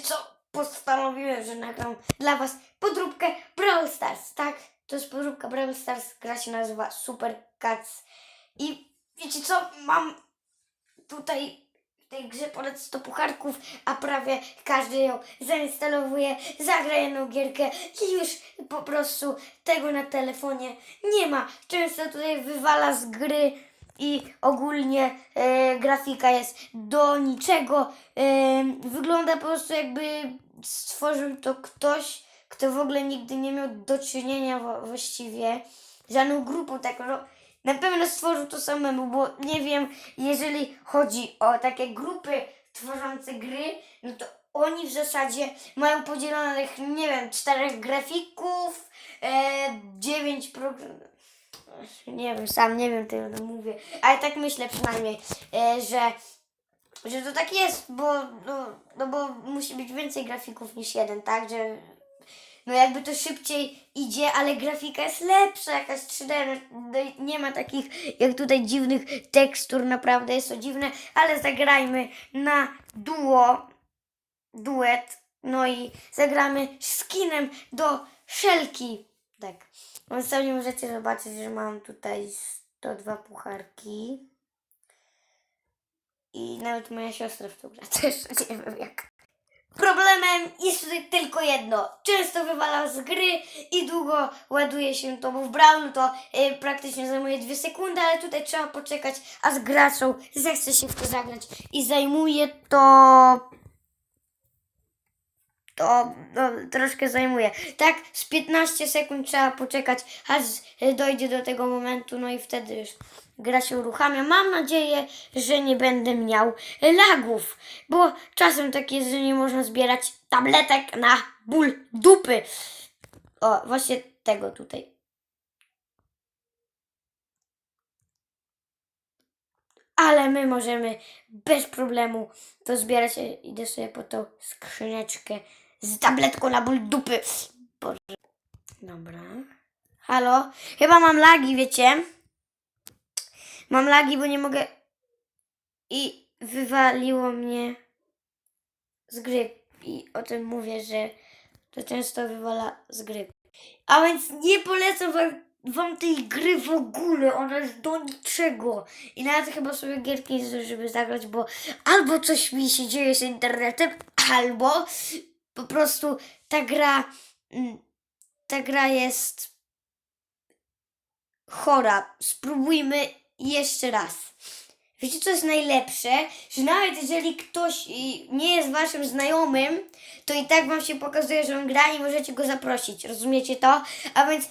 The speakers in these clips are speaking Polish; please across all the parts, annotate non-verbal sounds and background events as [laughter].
co postanowiłem, że nagram dla was podróbkę Brawl Stars, tak? To jest podróbka Brawl Stars, gra się nazywa Super Cats. I wiecie co, mam tutaj w tej grze ponad 100 pucharków, a prawie każdy ją zainstalowuje, zagra jedną gierkę i już po prostu tego na telefonie nie ma. Często tutaj wywala z gry i ogólnie e, grafika jest do niczego. E, wygląda po prostu jakby stworzył to ktoś, kto w ogóle nigdy nie miał do czynienia właściwie z żadną grupą taką. No, na pewno stworzył to samemu, bo nie wiem, jeżeli chodzi o takie grupy tworzące gry, no to oni w zasadzie mają podzielonych, nie wiem, czterech grafików, e, dziewięć programów. Nie wiem, sam nie wiem tego mówię, ale tak myślę przynajmniej, e, że, że to tak jest, bo, no, no bo musi być więcej grafików niż jeden, tak, że no jakby to szybciej idzie, ale grafika jest lepsza, jakaś 3D, no nie ma takich jak tutaj dziwnych tekstur, naprawdę jest to dziwne, ale zagrajmy na duo, duet, no i zagramy skinem do szelki. Tak, więc sami możecie zobaczyć, że mam tutaj 102 pucharki. I nawet moja siostra w to gra [laughs] też, nie wiem jak. Problemem jest tutaj tylko jedno. Często wywala z gry i długo ładuje się to, bo w Brawl to y, praktycznie zajmuje dwie sekundy, ale tutaj trzeba poczekać, aż graczą zechce się w to zagrać. I zajmuje to... To no, troszkę zajmuje. Tak, z 15 sekund trzeba poczekać, aż dojdzie do tego momentu, no i wtedy już gra się uruchamia. Mam nadzieję, że nie będę miał lagów, bo czasem tak jest, że nie można zbierać tabletek na ból dupy. O, właśnie tego tutaj. Ale my możemy bez problemu to zbierać. Idę sobie po tą skrzyneczkę z tabletką na ból dupy. Boże. Dobra. Halo? Chyba mam lagi, wiecie? Mam lagi, bo nie mogę. I wywaliło mnie z gry. I o tym mówię, że to często wywala z gry. A więc nie polecam wam, wam tej gry w ogóle. Ona jest do niczego. I nawet chyba sobie gierki nie zdążymy zagrać, bo albo coś mi się dzieje z internetem, albo po prostu ta gra. mm, Ta gra jest chora. Spróbujmy jeszcze raz. Wiecie, co jest najlepsze? Że nawet jeżeli ktoś y, nie jest waszym znajomym, to i tak wam się pokazuje, że on gra i możecie go zaprosić. Rozumiecie to? A więc,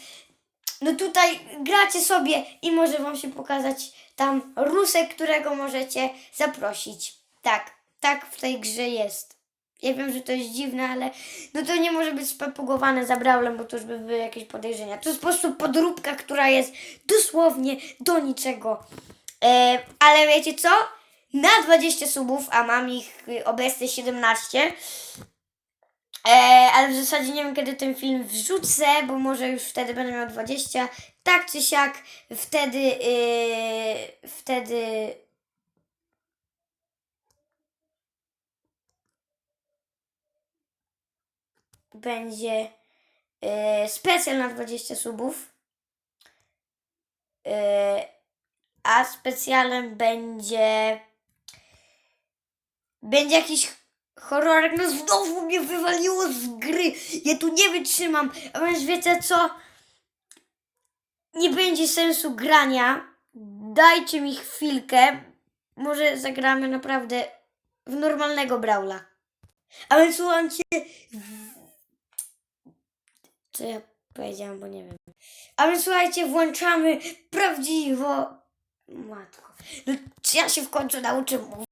no tutaj gracie sobie i może wam się pokazać tam rusek, którego możecie zaprosić. Tak, tak w tej grze jest. Ja wiem, że to jest dziwne, ale no to nie może być spapugowane za Brawlem, bo to już by były jakieś podejrzenia. To jest po prostu podróbka, która jest dosłownie do niczego. E, ale wiecie co? Na 20 subów, a mam ich y, obecnie 17. E, ale w zasadzie nie wiem, kiedy ten film wrzucę, bo może już wtedy będę miał 20. Tak czy siak, wtedy. y, wtedy. Będzie y, specjal na 20 subów. Y, a specjalem będzie. Będzie jakiś horrorek. No znowu mnie wywaliło z gry. Ja tu nie wytrzymam. A więc wiecie co? Nie będzie sensu grania. Dajcie mi chwilkę. Może zagramy naprawdę w normalnego Brawla. A więc słuchajcie. Co ja powiedziałam, bo nie wiem. A więc słuchajcie, włączamy prawdziwo. Matko. No, czy ja się w końcu nauczę mówić?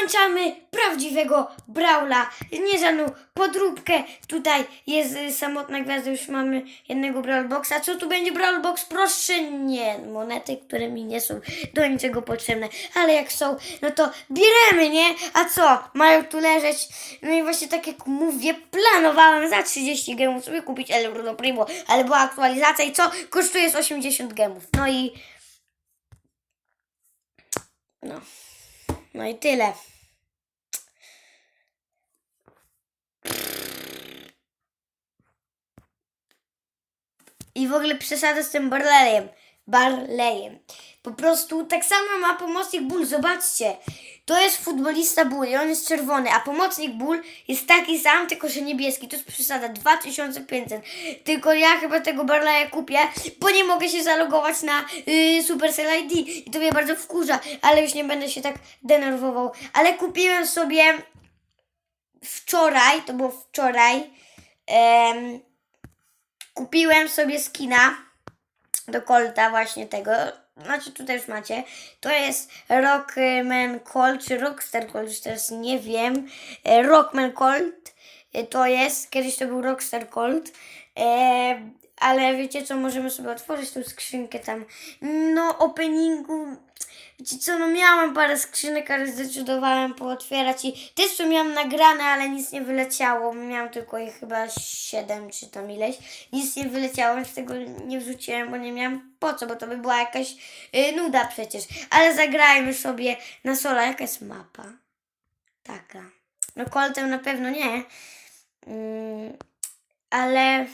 Włączamy prawdziwego Brawla. Nie żadną podróbkę. Tutaj jest y, samotna gwiazda. Już mamy jednego Brawl Boxa. Co tu będzie Brawl Box? Proszę nie. Monety, które mi nie są do niczego potrzebne. Ale jak są, no to bieremy, nie? A co? Mają tu leżeć. No i właśnie tak jak mówię, planowałem za 30 gemów sobie kupić El Bruno Primo. Ale była aktualizacja i co? Kosztuje z 80 gemów. No i... No. No i tyle. I w ogóle przesadzę z tym barlejem. Barlejem. Po prostu tak samo ma pomocnik Bull, zobaczcie. To jest futbolista Bull i on jest czerwony, a pomocnik Bull jest taki sam, tylko że niebieski. To jest przesada 2500. Tylko ja chyba tego Barleya kupię, bo nie mogę się zalogować na yy, Supercell ID i to mnie bardzo wkurza, ale już nie będę się tak denerwował. Ale kupiłem sobie wczoraj, to było wczoraj, em, kupiłem sobie skina do Colta właśnie tego. Znaczy tutaj już macie. To jest Rockman Colt, czy Rockstar Colt, już teraz nie wiem. E, Rockman Colt e, to jest, kiedyś to był Rockstar Colt. E, ale wiecie co, możemy sobie otworzyć tą skrzynkę tam. No, openingu. Wiecie co, no miałam parę skrzynek, ale zdecydowałem pootwierać i też to miałam nagrane, ale nic nie wyleciało. Miałam tylko ich chyba 7 czy tam ileś. Nic nie wyleciało, więc tego nie wrzuciłem, bo nie miałam po co, bo to by była jakaś y, nuda przecież. Ale zagrajmy sobie na solo. Jaka jest mapa? Taka. No koltem na pewno nie. Mm, ale...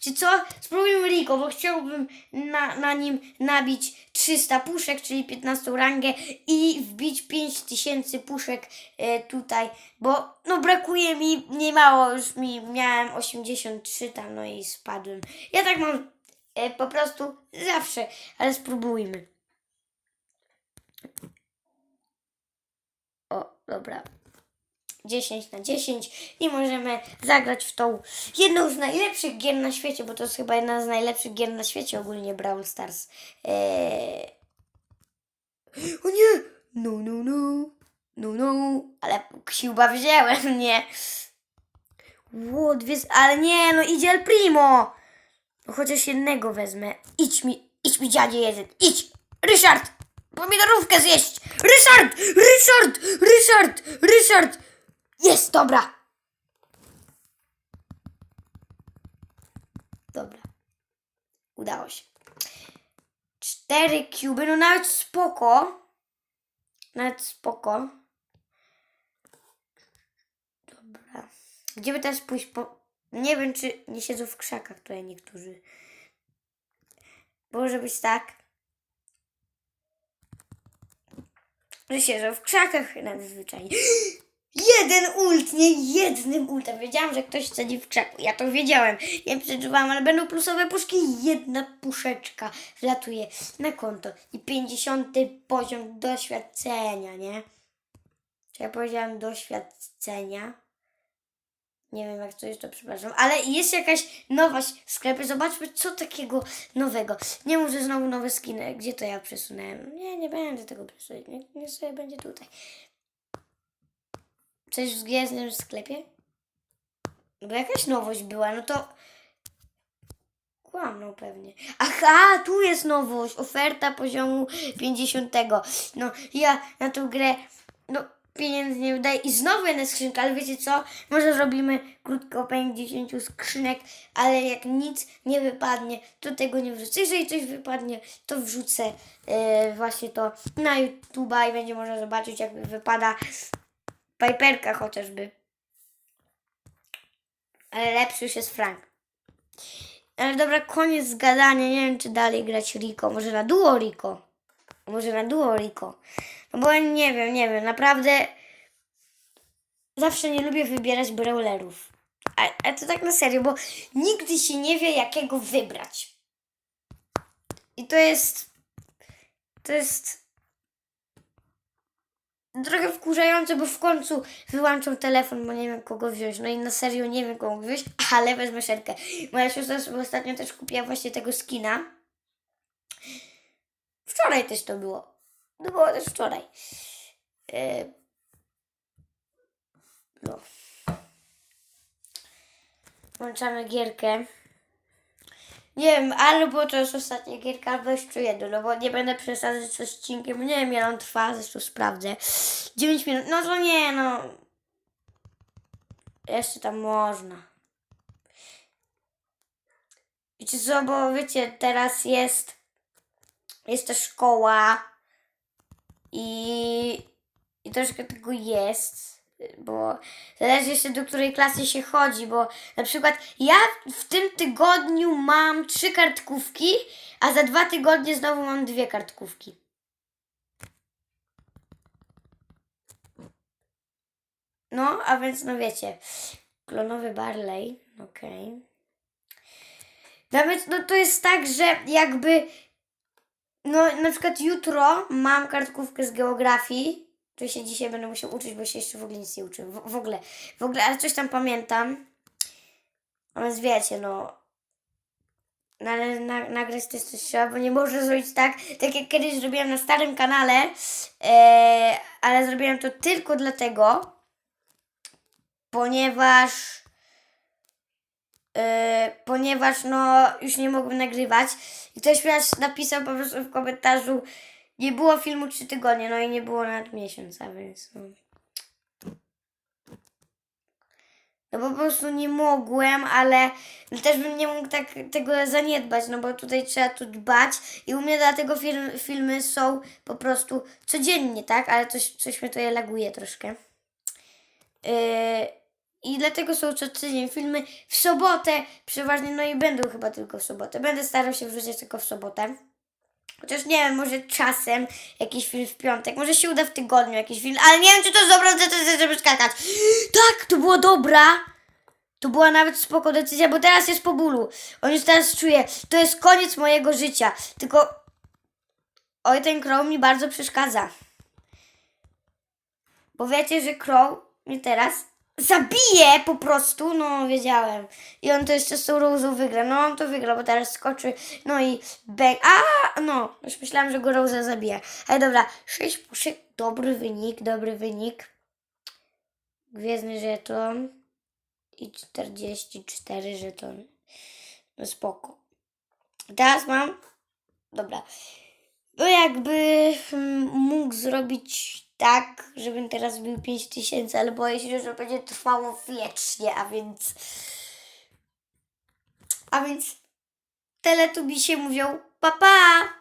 Czy co? Spróbujmy Rico, bo chciałbym na, na nim nabić 300 puszek, czyli 15 rangę i wbić 5000 puszek e, tutaj, bo no brakuje mi nie mało, już mi miałem 83 tam, no i spadłem. Ja tak mam e, po prostu zawsze, ale spróbujmy. O, dobra. 10 na 10 i możemy zagrać w tą jedną z najlepszych gier na świecie, bo to jest chyba jedna z najlepszych gier na świecie ogólnie Brawl Stars. Eee... O nie! No, no, no. No, no. Ale siłba wziąłem, nie. Ło, dwie... Ale nie, no idzie El Primo. No chociaż jednego wezmę. Idź mi, idź mi dziadzie jeden. Idź! Ryszard! Pomidorówkę zjeść! Ryszard! Ryszard! Ryszard! Ryszard! Jest, dobra. Dobra. Udało się. Cztery kuby, no nawet spoko. Nawet spoko. Dobra. Gdzie by teraz pójść po... Nie wiem, czy nie siedzą w krzakach tutaj niektórzy. Może być tak, że siedzą w krzakach nadzwyczajnie. [gasps] Jeden ult, nie jednym ultem. Wiedziałam, że ktoś siedzi w krzaku. Ja to wiedziałem. Nie przeżywałam, ale będą plusowe puszki. Jedna puszeczka wlatuje na konto. I 50 poziom doświadczenia, nie? Czy ja powiedziałam doświadczenia? Nie wiem, jak to jest, to przepraszam. Ale jest jakaś nowość w sklepie. Zobaczmy, co takiego nowego. Nie może znowu nowe skiny. Gdzie to ja przesunąłem? Nie, nie będę tego przesunąć. Nie sobie będzie tutaj. Coś w gwiezdnym sklepie? Bo jakaś nowość była, no to... Kłamną pewnie. Aha, tu jest nowość. Oferta poziomu 50. No, ja na tą grę, no, pieniędzy nie wydaję. I znowu jedna skrzynka, ale wiecie co? Może zrobimy krótko opening 10 skrzynek, ale jak nic nie wypadnie, to tego nie wrzucę. Jeżeli coś wypadnie, to wrzucę e, właśnie to na YouTube'a i będzie można zobaczyć, jak wypada Piperka chociażby. Ale lepszy już jest Frank. Ale dobra, koniec gadania. Nie wiem, czy dalej grać Rico. Może na duo Rico. Może na duo Rico. No bo nie wiem, nie wiem. Naprawdę zawsze nie lubię wybierać brawlerów. A, a to tak na serio, bo nigdy się nie wie, jakiego wybrać. I to jest... To jest trochę wkurzające, bo w końcu wyłączą telefon, bo nie wiem kogo wziąć. No i na serio nie wiem kogo wziąć, [laughs] ale wezmę szerkę. Moja siostra sobie ostatnio też kupiła właśnie tego skina. Wczoraj też to było. To było też wczoraj. E... No. Włączamy gierkę. Nie wiem, albo to jest ostatnia gierka, albo jeszcze jedno, no bo nie będę przesadzać z odcinkiem. Nie wiem, ile on trwa, zresztą sprawdzę. 9 minut, no to nie, no. Jeszcze tam można. Wiecie co, bo wiecie, teraz jest, jest ta szkoła i, i troszkę tego jest. Bo zależy jeszcze do której klasy się chodzi, bo na przykład ja w tym tygodniu mam trzy kartkówki, a za dwa tygodnie znowu mam dwie kartkówki. No, a więc no wiecie, klonowy Barley, okej. No więc no to jest tak, że jakby no na przykład jutro mam kartkówkę z geografii, to się dzisiaj będę musiał uczyć, bo się jeszcze w ogóle nic nie uczyłem. W, w ogóle, w ogóle, ale coś tam pamiętam. Więc wiecie, no. No ale na, nagrać też coś trzeba, bo nie można zrobić tak, tak jak kiedyś zrobiłem na starym kanale, e, ale zrobiłem to tylko dlatego, ponieważ e, ponieważ no już nie mogłem nagrywać i ktoś mi napisał po prostu w komentarzu nie było filmu trzy tygodnie, no i nie było nawet miesiąc, a więc no. No po prostu nie mogłem, ale też bym nie mógł tak tego zaniedbać, no bo tutaj trzeba tu dbać i u mnie dlatego film, filmy są po prostu codziennie, tak? Ale coś, coś mnie tutaj laguje troszkę. Yy, I dlatego są co tydzień filmy w sobotę przeważnie, no i będą chyba tylko w sobotę. Będę starał się wrzucać tylko w sobotę. Chociaż nie wiem, może czasem jakiś film w piątek, może się uda w tygodniu jakiś film, ale nie wiem, czy to jest dobra decyzja, żeby skakać. Tak, to było dobra. To była nawet spoko decyzja, bo teraz jest po bólu. On już teraz czuje, to jest koniec mojego życia. Tylko, oj, ten crow mi bardzo przeszkadza. Bo wiecie, że crow mnie teraz zabije po prostu, no wiedziałem. I on to jeszcze z tą Rose'ą wygra. No on to wygra, bo teraz skoczy, no i bang. A, no, już myślałam, że go Rosa zabije. Ale dobra, 6 puszek, dobry wynik, dobry wynik. Gwiezdny żeton i 44 żetony. No spoko. Teraz mam, dobra, no jakby mm, mógł zrobić tak, żebym teraz bił 5000, ale boję się, że będzie trwało wiecznie, a więc... A więc... Teletubisie mówią pa pa!